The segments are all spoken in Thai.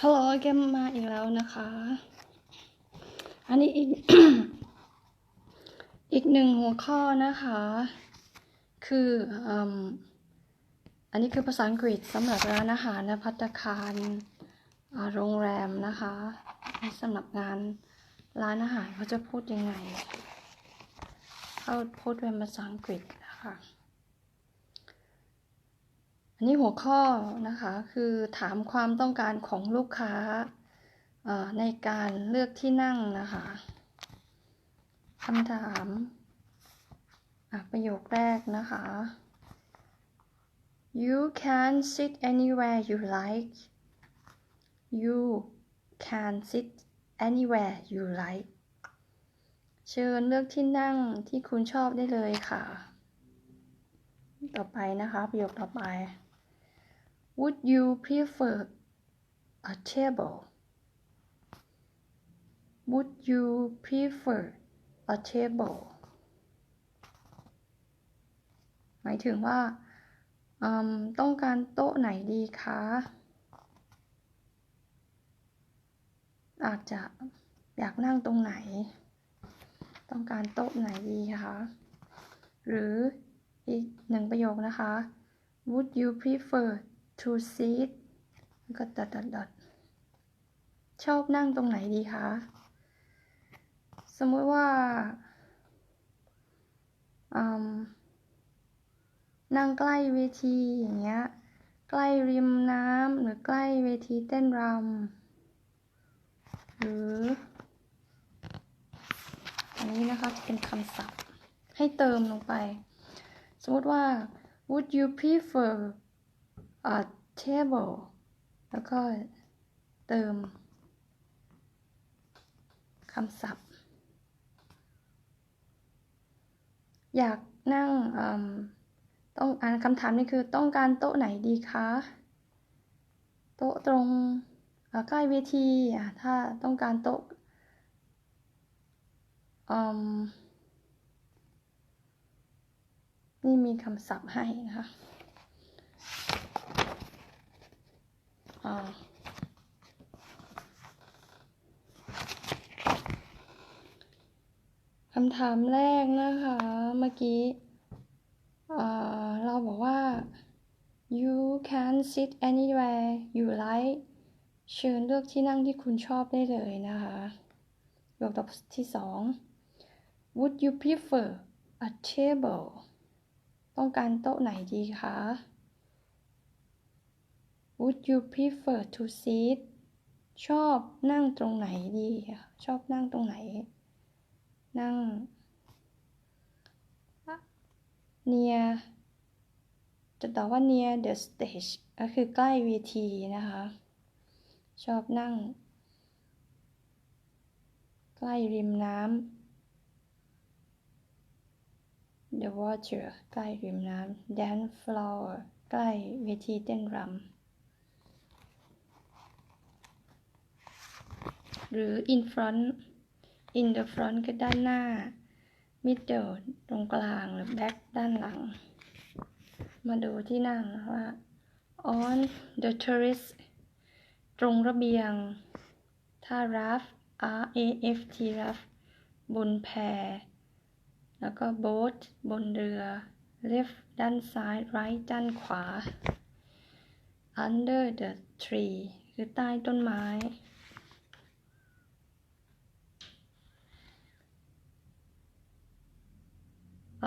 ฮัลโหลแกมมาอีกแล้วนะคะ อันนี้อีก อีกหนึ่งหัวข้อนะคะ คืออันนี้คือภาษาอังกฤษสำหรับร้านอาหารและพัตคารโรงแรมนะคะสำหรับงานร้านอาหารเขาจะพูดยังไงเขาพูดเป็นภาษาอังกฤษนะคะ นนี้หัวข้อนะคะคือถามความต้องการของลูกค้าในการเลือกที่นั่งนะคะคำถามประโยคแรกนะคะ You can sit anywhere you like You can sit anywhere you like เชิญเลือกที่นั่งที่คุณชอบได้เลยค่ะ ต่อไปนะคะ ประโยคต่อไป Would you prefer a table Would you prefer a table หมายถึงว่าต้องการโต๊ะไหนดีคะ อาจจะอยากนั่งตรงไหน ต้องการโต๊ะไหนดีคะ หรืออีกหนึ่งประโยคนะคะ Would you prefer to sit แล้วก็ดอทดอดชอบนั่งตรงไหนดีคะ สมมติว่านั่งใกล้เวทีอย่างเงี้ย ใกล้ริมน้ำหรือใกล้เวทีเต้นรำหรือ อันนี้นะคะจะเป็นคำศัพท์ให้เติมลงไป สมมติว่า would you prefer table แล้วก็เติมคำศัพท์ อยากนั่งต้องอ่านคำถามนี่คือต้องการโต๊ะไหนดีคะ โต๊ะตรงใกล้เวทีอะถ้าต้องการโต๊ะนี่มีคำศัพท์ให้นะคะ อ่าคำถามแรกนะคะ เมื่อกี้เราบอกว่า you can sit anywhere you like เชิญเลือกที่นั่งที่คุณชอบได้เลยนะคะบวกกับที่สอง would you prefer a table ต้องการโต๊ะไหนดีคะ Would you prefer to sit ชอบนั่งตรงไหนดีชอบนั่งตรงไหน นั่ง near จะตอบว่า near the stage ก็คือใกล้เวทีนะคะ ชอบนั่ง ใกล้ริมน้ำ The water ใกล้ริมน้ำ Dance floor ใกล้เวทีเต้นรำ หรือ in front in the front คือด้านหน้า middle ตรงกลางหรือ back ด้านหลัง มาดูที่นั่งว่า on the terrace ตรงระเบียง ถ้า raft R A F T raft บนแพ แล้วก็ boat บนเรือ left ด้านซ้าย right ด้านขวา under the tree คือใต้ต้นไม้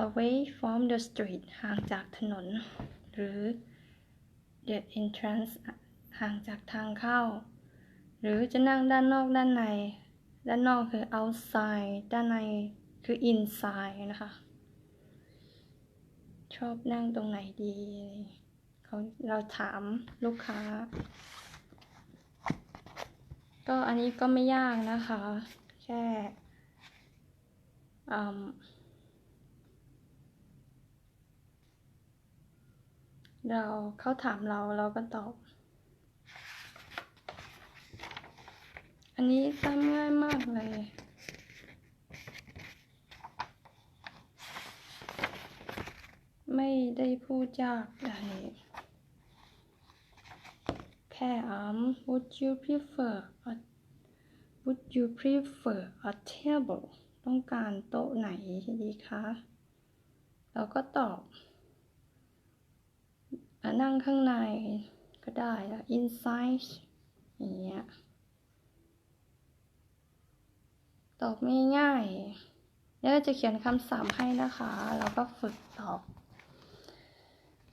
away from the street ห่างจากถนน หรือ the entrance ห่างจากทางเข้า หรือจะนั่งด้านนอกด้านใน ด้านนอกคือ outside ด้านในคือ inside นะคะ ชอบนั่งตรงไหนดีเขาเราถามลูกค้า ก็อันนี้ก็ไม่ยากนะคะ แค่อืม เราเขาถามเราเราก็ตอบ อันนี้ทำง่ายมากเลย ไม่ได้พูดยากอะไรแค่ chair um would you prefer a would you prefer a table ต้องการโต๊ะไหนดีคะ เราก็ตอบ นั่งข้างในก็ได้แล้ว inside อย่างเงี้ย ตอบง่ายๆแล้วเราจะเขียนคำศัพท์ให้นะคะ แล้วก็ฝึกตอบ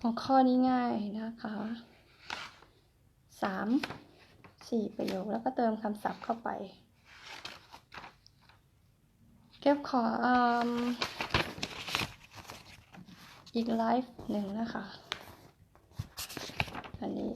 หัวข้อนี้ง่ายนะคะสามสี่ประโยคแล้วก็เติมคำศัพท์เข้าไป เก็บขออ,อีกไลฟ์หนึ่งนะคะ อันนี้